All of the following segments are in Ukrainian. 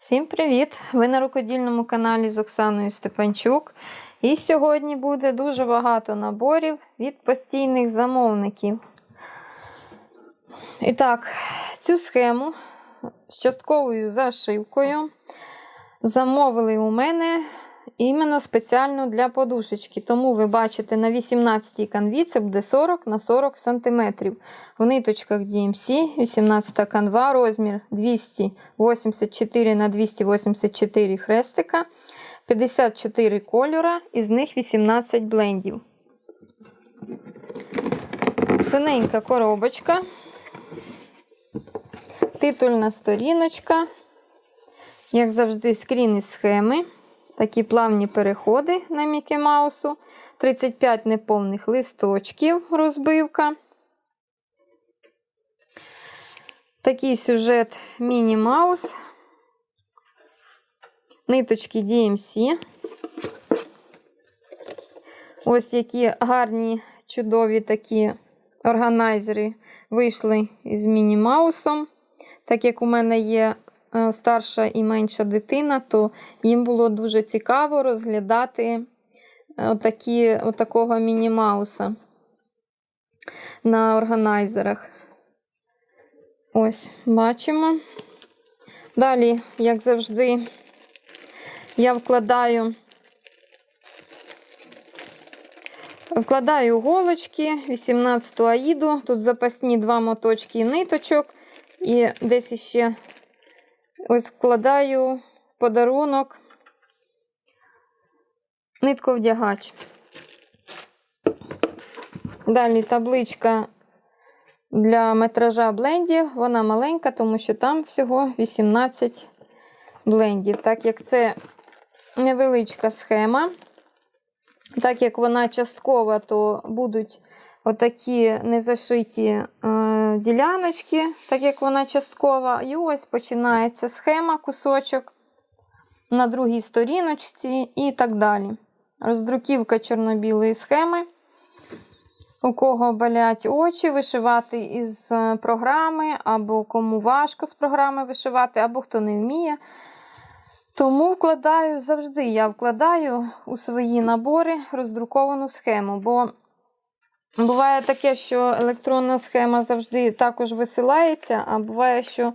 Всім привіт! Ви на рукодільному каналі з Оксаною Степанчук. І сьогодні буде дуже багато наборів від постійних замовників. І так, цю схему з частковою зашивкою замовили у мене іменно спеціально для подушечки. Тому ви бачите, на 18-й канві це буде 40 на 40 см. В ниточках DMC 18 канва, розмір 284 на 284 хрестика, 54 кольора, із них 18 блендів. Синенька коробочка, титульна сторіночка, як завжди, скрін із схеми. Такі плавні переходи на Мікі Маусу, 35 неповних листочків розбивка. Такий сюжет Міні Маус. Ниточки DMC. Ось які гарні, чудові такі органайзери вийшли із Міні Маусом. Так як у мене є старша і менша дитина, то їм було дуже цікаво розглядати е, отакі, отакого міні-мауса на органайзерах. Ось, бачимо. Далі, як завжди, я вкладаю вкладаю голочки, 18 аїду, тут запасні два моточки ниточок, і десь іще ось вкладаю подарунок нитковдягач. Далі табличка для метража блендів. Вона маленька, тому що там всього 18 блендів. Так як це невеличка схема, так як вона часткова, то будуть отакі незашиті е, діляночки, так як вона часткова. І ось починається схема, кусочок на другій сторіночці і так далі. Роздруківка чорно-білої схеми. У кого болять очі, вишивати із е, програми, або кому важко з програми вишивати, або хто не вміє. Тому вкладаю завжди я вкладаю у свої набори роздруковану схему. Бо буває таке, що електронна схема завжди також висилається, а буває, що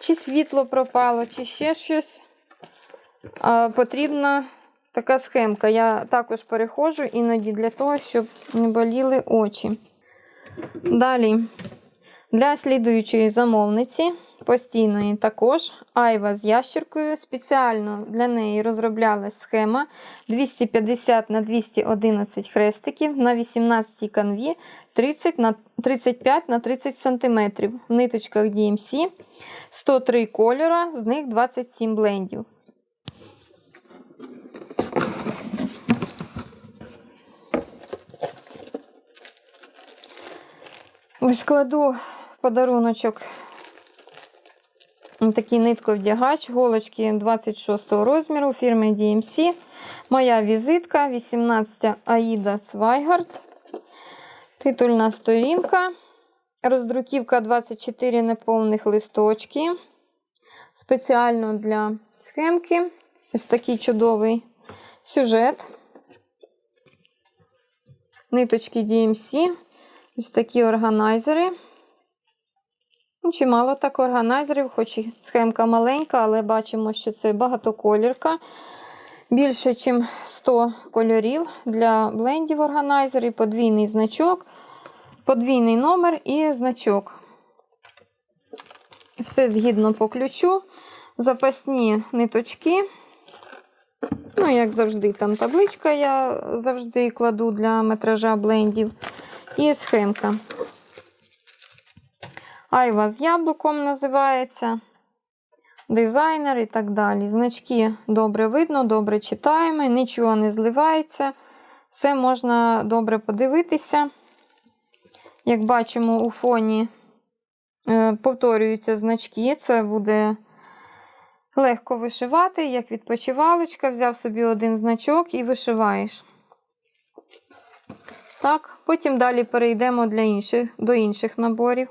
чи світло пропало, чи ще щось. А Потрібна така схемка. Я також переходжу іноді для того, щоб не боліли очі. Далі, для слідуючої замовниці, постійної також, айва з ящеркою. Спеціально для неї розроблялась схема 250 на 211 хрестиків на 18 канві 30 на 35 на 30 см. В ниточках DMC 103 кольора, з них 27 блендів. Ось кладу в подаруночок такий нитковдягач, голочки 26 розміру фірми DMC. Моя візитка 18 Аїда Цвайгард. Титульна сторінка. Роздруківка 24 неповних листочки. Спеціально для схемки. Ось такий чудовий сюжет. Ниточки DMC. Ось такі органайзери. Ну, Чимало так органайзерів, хоч і схемка маленька, але бачимо, що це багатоколірка. Більше, ніж 100 кольорів для блендів органайзерів, подвійний значок, подвійний номер і значок. Все згідно по ключу. Запасні ниточки. Ну, як завжди, там табличка я завжди кладу для метража блендів. І схемка. Айва з яблуком називається. Дизайнер і так далі. Значки добре видно, добре читаємо, нічого не зливається. Все можна добре подивитися. Як бачимо, у фоні е, повторюються значки, це буде легко вишивати, як відпочивалочка. Взяв собі один значок і вишиваєш. Так, потім далі перейдемо для інших, до інших наборів.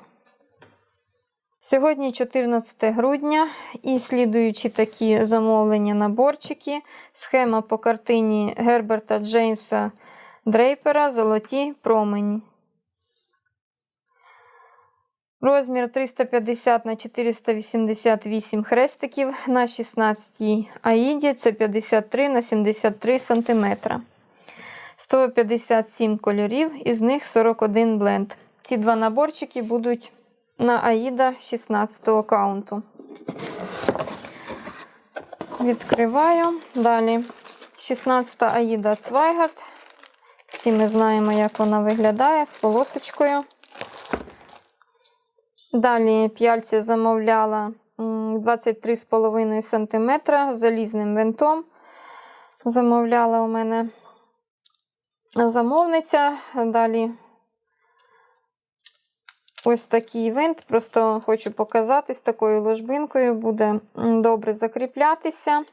Сьогодні 14 грудня і слідуючи такі замовлення наборчики. Схема по картині Герберта Джеймса Дрейпера Золоті промені. Розмір 350 на 488 хрестиків на 16 аїді це 53 на 73 см. 157 кольорів, із них 41 бленд. Ці два наборчики будуть на Аїда 16 каунту. Відкриваю. Далі 16 Аїда Цвайгард. Всі ми знаємо, як вона виглядає з полосочкою. Далі п'яльці замовляла 23,5 см залізним винтом. Замовляла у мене замовниця. Далі ось такий винт. Просто хочу показати з такою ложбинкою, буде добре закріплятися.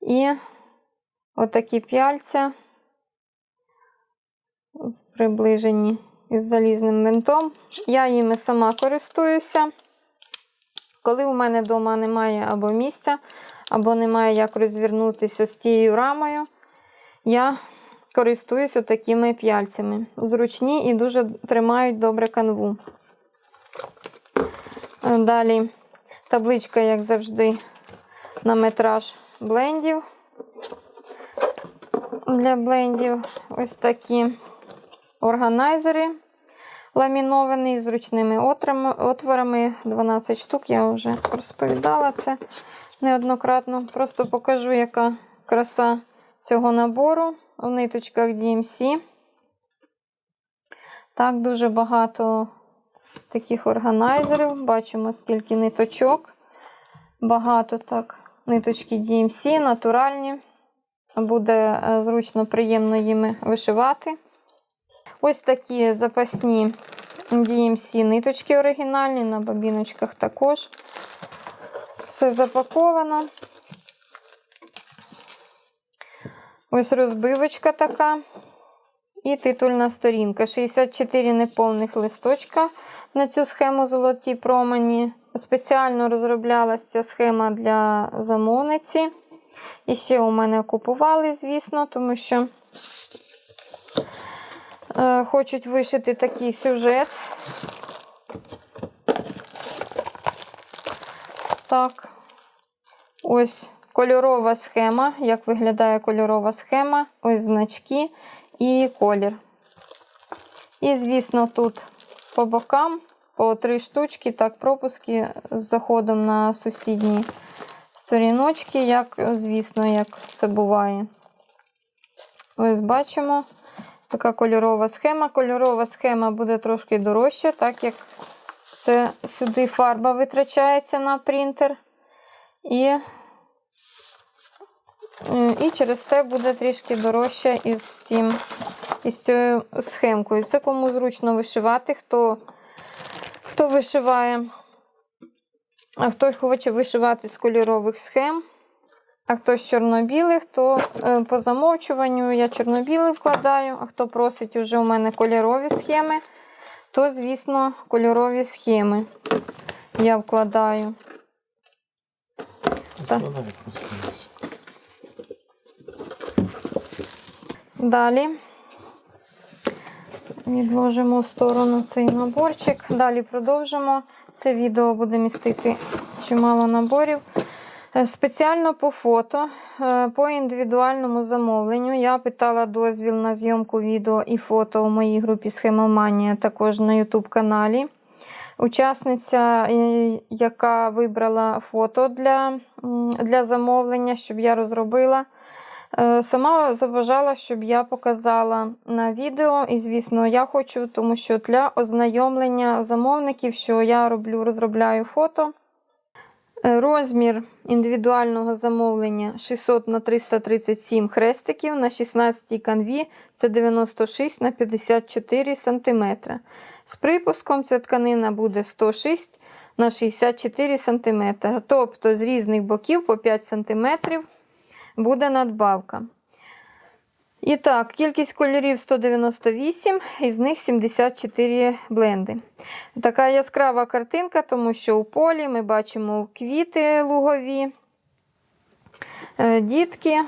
І отакі п'яльця приближені із залізним винтом. Я їми сама користуюся. Коли у мене вдома немає або місця, або немає як розвернутися з тією рамою, я користуюся такими п'яльцями. Зручні і дуже тримають добре канву. Далі табличка, як завжди, на метраж блендів. Для блендів ось такі органайзери ламіновані з ручними отворами. 12 штук. Я вже розповідала це неоднократно. Просто покажу, яка краса цього набору в ниточках DMC. Так, дуже багато таких органайзерів. Бачимо, скільки ниточок. Багато так. Ниточки DMC, натуральні. Буде е, зручно, приємно їми вишивати. Ось такі запасні DMC ниточки оригінальні, на бобіночках також. Все запаковано. Ось розбивочка така. І титульна сторінка. 64 неповних листочка на цю схему золоті промені. Спеціально розроблялася ця схема для замовниці. І ще у мене купували, звісно, тому що е, хочуть вишити такий сюжет. Так, ось кольорова схема. Як виглядає кольорова схема? Ось значки і колір. І, звісно, тут по бокам по три штучки, так, пропуски з заходом на сусідні сторіночки, як, звісно, як це буває. Ось бачимо. Така кольорова схема. Кольорова схема буде трошки дорожча, так як це сюди фарба витрачається на принтер. І, і через те буде трішки дорожче із, цим, із цією схемкою. Це кому зручно вишивати, хто, хто вишиває, а хто хоче вишивати з кольорових схем. А хто з чорно-білих, то е, по замовчуванню я чорно-білий вкладаю, а хто просить уже у мене кольорові схеми, то, звісно, кольорові схеми я вкладаю. Просто. Далі відложимо в сторону цей наборчик. Далі продовжимо. Це відео буде містити чимало наборів. Е, Спеціально по фото, е, по індивідуальному замовленню. Я питала дозвіл на зйомку відео і фото у моїй групі Схемоманія, також на YouTube каналі. Учасниця, е, яка вибрала фото для, для замовлення, щоб я розробила. Е, Сама забажала, щоб я показала на відео. І, звісно, я хочу, тому що для ознайомлення замовників, що я роблю, розробляю фото. Е, Розмір індивідуального замовлення 600 на 337 хрестиків на 16 канві це 96 на 54 см. З припуском ця тканина буде 106 на 64 см. Тобто з різних боків по 5 см буде надбавка. І так, кількість кольорів 198, із них 74 бленди. Така яскрава картинка, тому що у полі ми бачимо квіти лугові, е, дітки,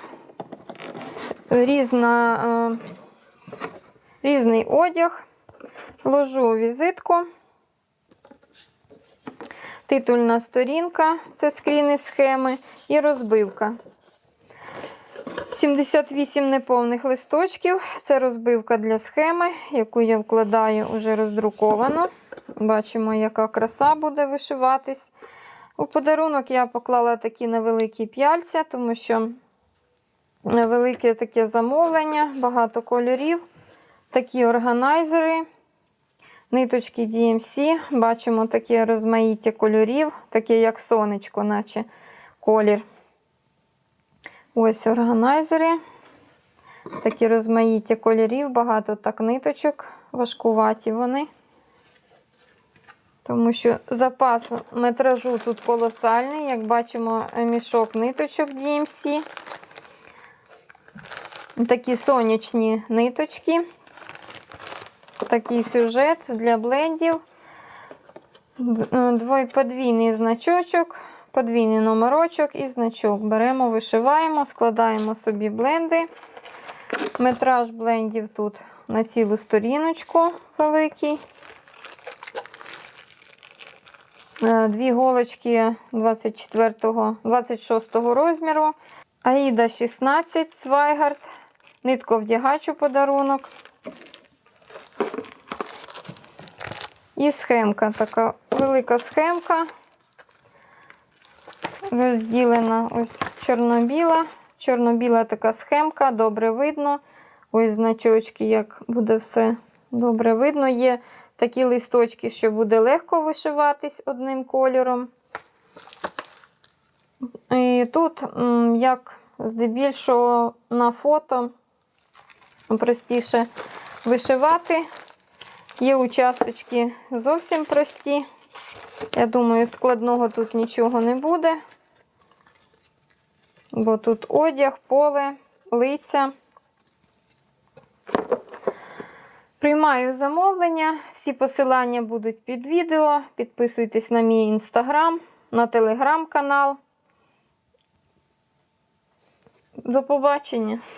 різна, е, різний одяг. Ложу візитку. Титульна сторінка це скріни схеми і розбивка. 78 неповних листочків. Це розбивка для схеми, яку я вкладаю уже роздруковану. Бачимо, яка краса буде вишиватись. У подарунок я поклала такі невеликі п'яльця, тому що велике таке замовлення, багато кольорів, такі органайзери. Ниточки DMC, бачимо таке розмаїття кольорів, таке як сонечко, наче колір. Ось органайзери. Такі розмаїття кольорів, багато так ниточок, важкуваті вони. Тому що запас метражу тут колосальний, як бачимо, мішок ниточок DMC. Такі сонячні ниточки. Такий сюжет для блендів. Двой подвійний значочок, подвійний номерочок і значок. Беремо, вишиваємо, складаємо собі бленди. Метраж блендів тут на цілу сторіночку великий. Е, Дві голочки 24, 26 розміру. Аїда 16 Свайгард. Нитковдягач у подарунок. І схемка, така велика схемка, розділена ось чорно-біла. Чорно-біла така схемка, добре видно. Ось значочки, як буде все добре видно. Є такі листочки, що буде легко вишиватись одним кольором. І тут, як здебільшого на фото, простіше вишивати. Є участочки зовсім прості. Я думаю, складного тут нічого не буде. Бо тут одяг, поле, лиця. Приймаю замовлення. Всі посилання будуть під відео. Підписуйтесь на мій інстаграм, на телеграм-канал. До побачення!